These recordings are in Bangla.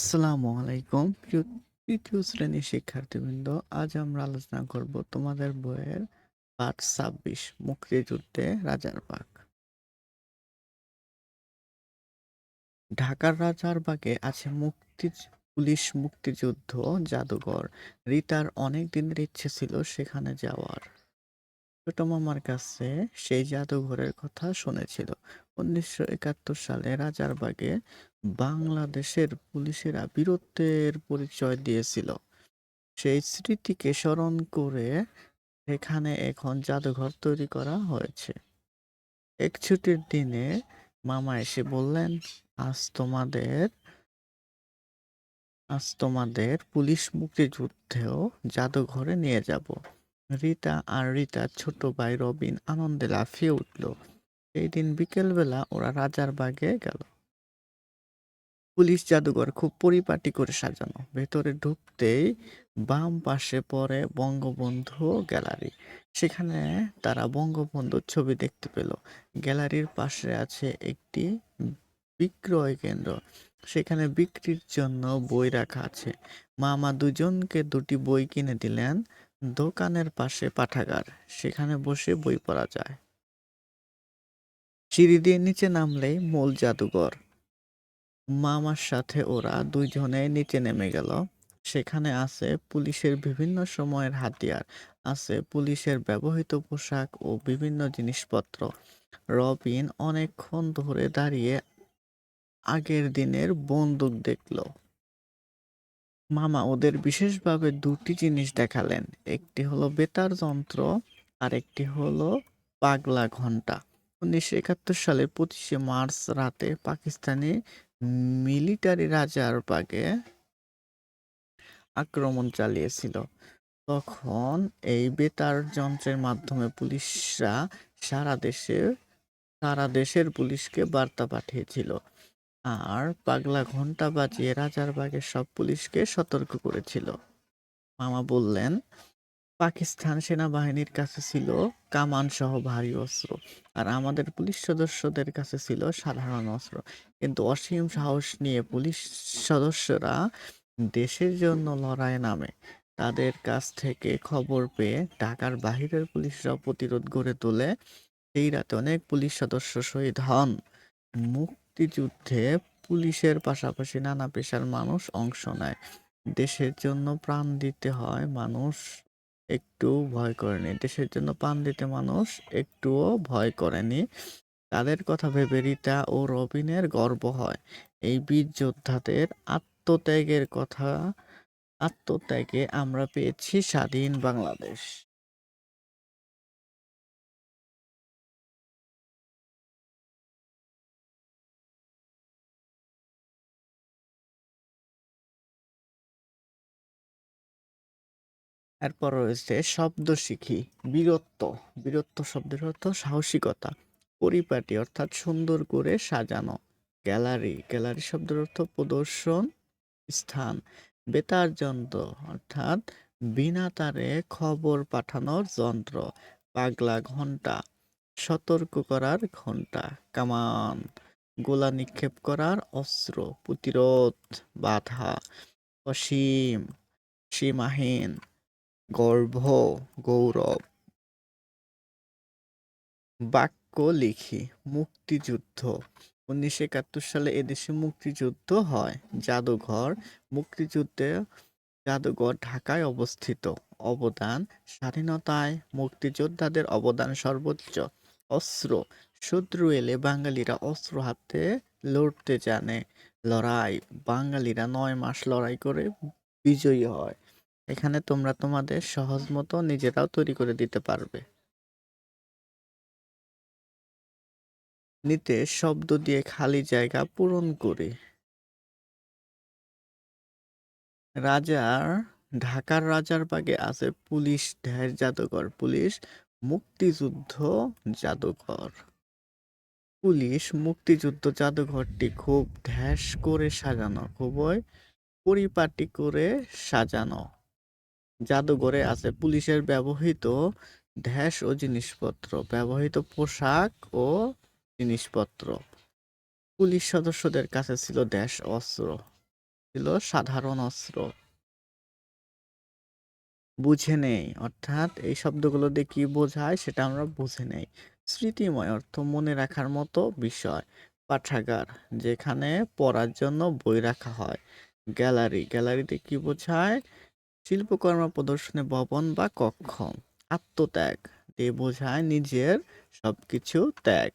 আসসালামু আলাইকুম। প্রিয় তৃতীয় শ্রেণির শিক্ষার্থীবৃন্দ, আজ আমরা আলোচনা করব তোমাদের বইয়ের পাঠ ছাব্বিশ, মুক্তিযুদ্ধে রাজার বাগ ঢাকার রাজার বাগে আছে মুক্তি, পুলিশ মুক্তিযুদ্ধ জাদুঘর। রিতার অনেক দিনের ইচ্ছে ছিল সেখানে যাওয়ার। ছোট মামার কাছে সেই জাদুঘরের কথা শুনেছিল। উনিশশো একাত্তর সালে রাজারবাগে বাংলাদেশের পুলিশেরা বীরত্বের পরিচয় দিয়েছিল। সেই স্মৃতিকে স্মরণ করে এখানে এখন জাদুঘর তৈরি করা হয়েছে। এক ছুটির দিনে মামা এসে বললেন, আজ তোমাদের আজ তোমাদের পুলিশ মুক্তিযুদ্ধেও জাদুঘরে নিয়ে যাব। রিতা আর রিতার ছোট ভাই রবিন আনন্দে লাফিয়ে উঠল। সেই দিন বিকেলবেলা ওরা রাজার বাগে গেল। পুলিশ জাদুঘর খুব পরিপাটি করে সাজানো। ভেতরে ঢুকতেই বাম পাশে পড়ে বঙ্গবন্ধু গ্যালারি। সেখানে তারা বঙ্গবন্ধুর ছবি দেখতে পেল। গ্যালারির পাশে আছে একটি বিক্রয় কেন্দ্র। সেখানে বিক্রির জন্য বই রাখা আছে। মামা দুজনকে দুটি বই কিনে দিলেন। দোকানের পাশে পাঠাগার, সেখানে বসে বই পড়া যায়। সিঁড়ি দিয়ে নিচে নামলেই মূল জাদুঘর। মামার সাথে ওরা দুইজনে নিচে নেমে গেল। সেখানে আছে পুলিশের বিভিন্ন সময়ের হাতিয়ার, আছে পুলিশের ব্যবহৃত পোশাক ও বিভিন্ন জিনিসপত্র। রবিন অনেকক্ষণ ধরে দাঁড়িয়ে আগের দিনের বন্দুক দেখল। মামা ওদের বিশেষভাবে দুটি জিনিস দেখালেন। একটি হলো বেতার যন্ত্র আর একটি হলো পাগলা ঘণ্টা। উনিশশো একাত্তর সালের পঁচিশে মার্চ রাতে পাকিস্তানি মিলিটারি রাজার বাগে আক্রমণ চালিয়েছিল। তখন এই বেতার যন্ত্রের মাধ্যমে পুলিশরা সারা দেশে সারা দেশের পুলিশকে বার্তা পাঠিয়েছিল। আর পাগলা ঘণ্টা বাজিয়ে রাজার বাগে সব পুলিশকে সতর্ক করেছিল। মামা বললেন, পাকিস্তান সেনাবাহিনীর কাছে ছিল কামান সহ ভারী অস্ত্র আর আমাদের পুলিশ সদস্যদের কাছে ছিল সাধারণ অস্ত্র। কিন্তু অসীম সাহস নিয়ে পুলিশ সদস্যরা দেশের জন্য লড়াই নামে। তাদের কাছ থেকে খবর পেয়ে ঢাকার বাহিরের পুলিশরা প্রতিরোধ গড়ে তোলে। সেই রাতে অনেক পুলিশ সদস্য শহীদ হন। মুক্তিযুদ্ধে পুলিশের পাশাপাশি নানা পেশার মানুষ অংশ নেয়। দেশের জন্য প্রাণ দিতে হয় মানুষ একটু ভয় করেনি। দেশের জন্য প্রাণ দিতে মানুষ একটুও ভয় করেনি। তাদের কথা ভেবে রিতা ও রবিনের গর্ব হয়। এই বীর যোদ্ধাদের আত্মত্যাগের কথা, আত্মত্যাগে আমরা পেয়েছি স্বাধীন বাংলাদেশ। এরপর রয়েছে শব্দ শিখি, বীরত্ব। বীরত্ব শব্দের অর্থ সাহসিকতা, পরিপাটি, অর্থাৎ সুন্দর করে সাজানো। গ্যালারি গ্যালারি শব্দের অর্থ প্রদর্শন স্থান। বেতার যন্ত্র, অর্থাৎ বিনা তারে খবর পাঠানোর যন্ত্র। পাগলা ঘণ্টা সতর্ক করার ঘণ্টা কামান, গোলা নিক্ষেপ করার অস্ত্র। প্রতিরোধ, বাধা। অসীম, সীমাহীন। গর্ভ, গৌরব। বাক্য লিখি, মুক্তিযুদ্ধ। উনিশশো একাত্তর সালে এদেশে মুক্তিযুদ্ধ হয়। জাদুঘর, মুক্তিযুদ্ধে জাদুঘর ঢাকায় অবস্থিত। অবদান, স্বাধীনতায় মুক্তিযোদ্ধাদের অবদান সর্বোচ্চ। অস্ত্র, শত্রু এলে বাঙালিরা অস্ত্র হাতে লড়তে জানে। লড়াই, বাঙালিরা নয় মাস লড়াই করে বিজয়ী হয়। এখানে তোমরা তোমাদের সহজ মতো নিজেরাও তৈরি করে দিতে পারবে। নিতে শব্দ দিয়ে খালি জায়গা পূরণ করে। রাজার, ঢাকার রাজার বাগে আছে পুলিশ ঢের জাদুঘর। পুলিশ মুক্তিযুদ্ধ জাদুঘর। পুলিশ মুক্তিযুদ্ধ জাদুঘরটি খুব ঢ্যাস করে সাজানো, খুবই পরিপাটি করে সাজানো। জাদুঘরে আছে। পুলিশের ব্যবহৃত ঢ্যাস ও জিনিসপত্র, ব্যবহৃত পোশাক ও জিনিসপত্র। পুলিশ সদস্যদের কাছে ছিল দেশ অস্ত্র, ছিল সাধারণ অস্ত্র। বুঝে নেই, অর্থাৎ এই শব্দগুলো দিয়ে কি বোঝায় সেটা আমরা বুঝে নেই। স্মৃতিময় অর্থ মনে রাখার মতো বিষয়। পাঠাগার, যেখানে পড়ার জন্য বই রাখা হয়। গ্যালারি, গ্যালারিতে কি বোঝায়? শিল্পকর্ম প্রদর্শনী ভবন বা কক্ষ। আত্মত্যাগ, দিয়ে বোঝায় নিজের সবকিছু ত্যাগ।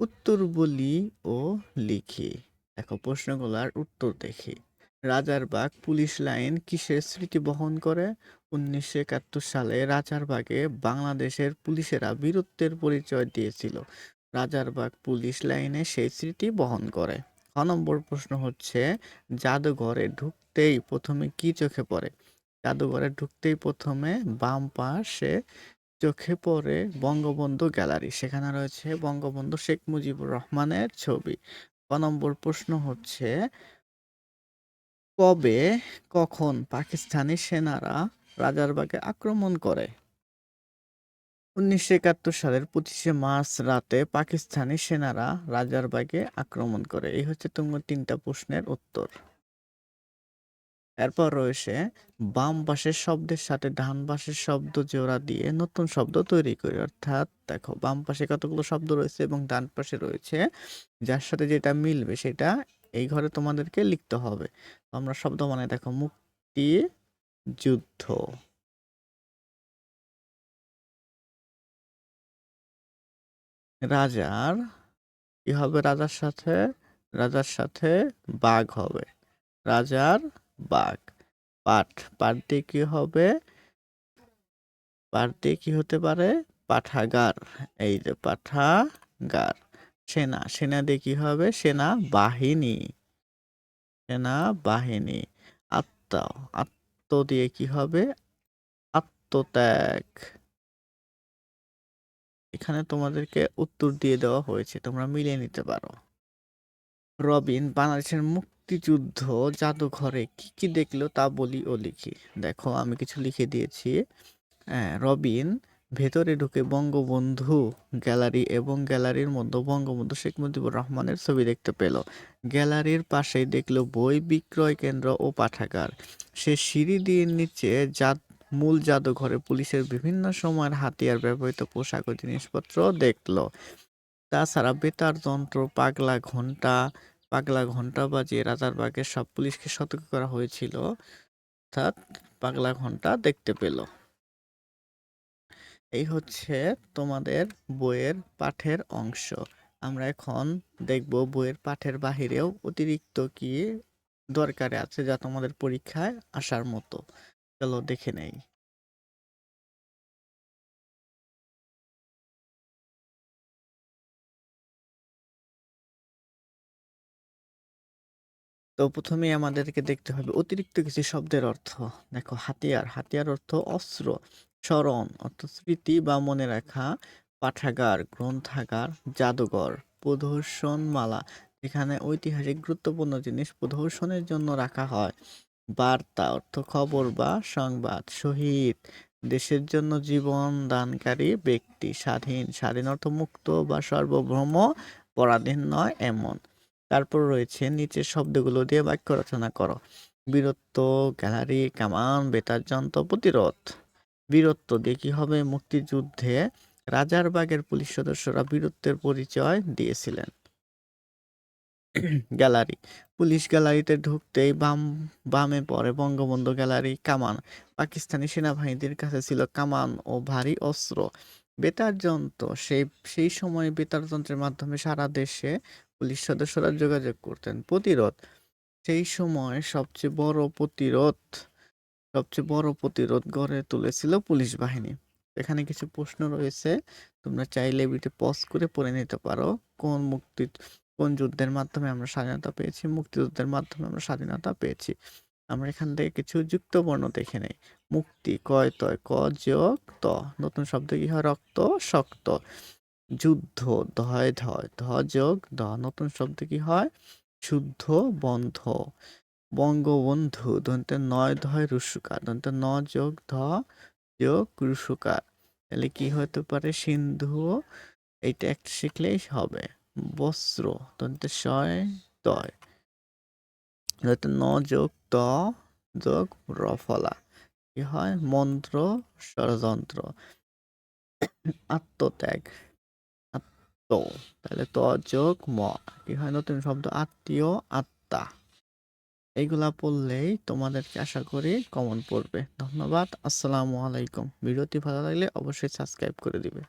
উত্তর বলি ও লিখি। দেখো প্রশ্নগুলার উত্তর দেখি। রাজারবাগ পুলিশ লাইন কিসের স্মৃতি বহন করে? উনিশশো একাত্তর সালে রাজারবাগে বাংলাদেশের পুলিশেরা বীরত্বের পরিচয় দিয়েছিল। রাজারবাগ পুলিশ লাইনে সেই স্মৃতি বহন করে। নম্বর প্রশ্ন হচ্ছে, জাদুঘরে ঢুকতেই প্রথমে কি চোখে পড়ে? জাদুঘরে ঢুকতেই প্রথমে বাম পাশে চোখে পড়ে বঙ্গবন্ধু গ্যালারি। সেখানে রয়েছে বঙ্গবন্ধু শেখ মুজিবুর রহমানের ছবি। ক নম্বর প্রশ্ন হচ্ছে, কবে, কখন পাকিস্তানি সেনারা রাজারবাগে আক্রমণ করে? উনিশশো একাত্তর সালের পঁচিশে মার্চ রাতে পাকিস্তানি সেনারা রাজারবাগে আক্রমণ করে। এই হচ্ছে তোমার তিনটা প্রশ্নের উত্তর। এরপর রয়েছে, বাম পাশের শব্দের সাথে ডান পাশের শব্দ জোড়া দিয়ে নতুন শব্দ তৈরি করি। অর্থাৎ দেখো, বাম পাশে কতগুলো শব্দ রয়েছে এবং ডান পাশে রয়েছে, যার সাথে যেটা মিলবে সেটা এই ঘরে তোমাদেরকে লিখতে হবে। আমরা শব্দ মানে দেখো, মুক্তি, যুদ্ধ। রাজার কি হবে? রাজার সাথে? রাজার সাথে বাঘ হবে। রাজার বাঘ। পাঠ পাঠ দিয়ে কি হবে? পাঠ দিয়ে কি হতে পারে? পাঠাগার। এই যে পাঠাগার। সেনা সেনা দিয়ে কি হবে? সেনা বাহিনী। সেনা বাহিনী। আত্ম আত্ম দিয়ে কি হবে? আত্মত্যাগ। এখানে তোমাদেরকে উত্তর দিয়ে দেওয়া হয়েছে, তোমরা মিলিয়ে নিতে পারো। রবিন, বাংলাদেশের মুক্তিযুদ্ধ জাদুঘরে কি কি দেখল তা বলি ও লিখি। দেখো, আমি কিছু লিখে দিয়েছি। হ্যাঁ রবিন, ভেতরে ঢুকে বঙ্গবন্ধু গ্যালারি এবং গ্যালারির মধ্যে বঙ্গবন্ধু শেখ মুজিবুর রহমানের ছবি দেখতে পেল। গ্যালারির পাশেই দেখল বই বিক্রয় কেন্দ্র ও পাঠাগার। সে সিঁড়ি দিয়ে নিচে জাত মূল জাদুঘরে পুলিশের বিভিন্ন সময়ের হাতিয়ার ব্যবহৃত পোশাক ও জিনিসপত্র দেখল। তাছাড়া বেতার, যন্ত্র, পাগলা ঘণ্টা পাগলা ঘণ্টা বাজিয়ে রাজার রাজারবাগের সব পুলিশকে সতর্ক করা হয়েছিল, অর্থাৎ পাগলা ঘণ্টা দেখতে পেল। এই হচ্ছে তোমাদের বইয়ের পাঠের অংশ। আমরা এখন দেখব বইয়ের পাঠের বাহিরেও অতিরিক্ত কি দরকারে আছে যা তোমাদের পরীক্ষায় আসার মতো। চলো দেখে নেই। তো প্রথমেই আমাদেরকে দেখতে হবে অতিরিক্ত কিছু শব্দের অর্থ। দেখো, হাতিয়ার। হাতিয়ার অর্থ অস্ত্র, স্মরণ, অর্থ স্মৃতি বা মনে রাখা, পাঠাগার, গ্রন্থাগার, জাদুঘর, প্রদর্শনমালা। যেখানে ঐতিহাসিক গুরুত্বপূর্ণ জিনিস প্রদর্শনের জন্য রাখা হয়। বার্তা অর্থ খবর বা সংবাদ। শহীদ, দেশের জন্য জীবন দানকারী ব্যক্তি। স্বাধীন স্বাধীন অর্থ মুক্ত বা সার্বভৌম, পরাধীন নয় এমন। তারপর রয়েছে নিচের শব্দগুলো দিয়ে বাক্য রচনা করো। বীরত্ব গ্যালারি, কামান, বেতার যন্ত্র, প্রতিরোধ। বীরত্ব দিয়ে কি হবে? মুক্তিযুদ্ধে রাজারবাগের পুলিশ সদস্যরা বীরত্বের পরিচয় দিয়েছিলেন। গ্যালারি। পুলিশ গ্যালারিতে ঢুকতেই বাম, বামে পড়ে বঙ্গবন্ধু গ্যালারি, কামান। পাকিস্তানি সেনাবাহিনীর কাছে ছিল কামান ও ভারী অস্ত্র। বেতার যন্ত্র, সেই সেই সময় বেতার যন্ত্রের মাধ্যমে সারা দেশে পুলিশ সদস্যরা যোগাযোগ করতেন। প্রতিরোধ, সেই সময় সবচেয়ে বড় প্রতিরোধ, সবচেয়ে বড় প্রতিরোধ গড়ে তুলেছিল পুলিশ বাহিনী। এখানে কিছু প্রশ্ন রয়েছে, তোমরা চাইলে ভিডিও পজ করে পড়ে নিতে পারো। কোন মুক্তি কোন যুদ্ধের মাধ্যমে আমরা স্বাধীনতা পেয়েছি, মুক্তিযুদ্ধের মাধ্যমে আমরা স্বাধীনতা পেয়েছি। আমরা এখান থেকে কিছু যুক্ত বর্ণ দেখে নেই। মুক্তি, কয় তয়, ক যোগ ত। নতুন শব্দ কি হয়? রক্ত, শক্ত। যুদ্ধ, ধয় ধয়, ধ, যোগ, দ। নতুন শব্দ কি হয়? শুদ্ধ, বন্ধ। বঙ্গবন্ধু, দন্তে নয়, ধয়, রুসুকার। দন্তে ন, যোগ, ধ, যোগ, রুসুকার। তাহলে কি হতে পারে? সিন্ধু, এইটা একটা শিখলেই হবে। বস্ত্র দন্তে শয় দয় যাতে ন যোগ ত যোগ রফলা কি হয় মন্ত্র ষড়যন্ত্র আত্মত্যাগ আত্ম তাহলে ত যোগ ম কি হয় নতুন শব্দ আত্মীয় আত্মা এইগুলা পড়লেই তোমাদেরকে আশা করি কমন পড়বে ধন্যবাদ আসসালামু আলাইকুম ভিডিওটি ভালো লাগলে অবশ্যই সাবস্ক্রাইব করে দিবে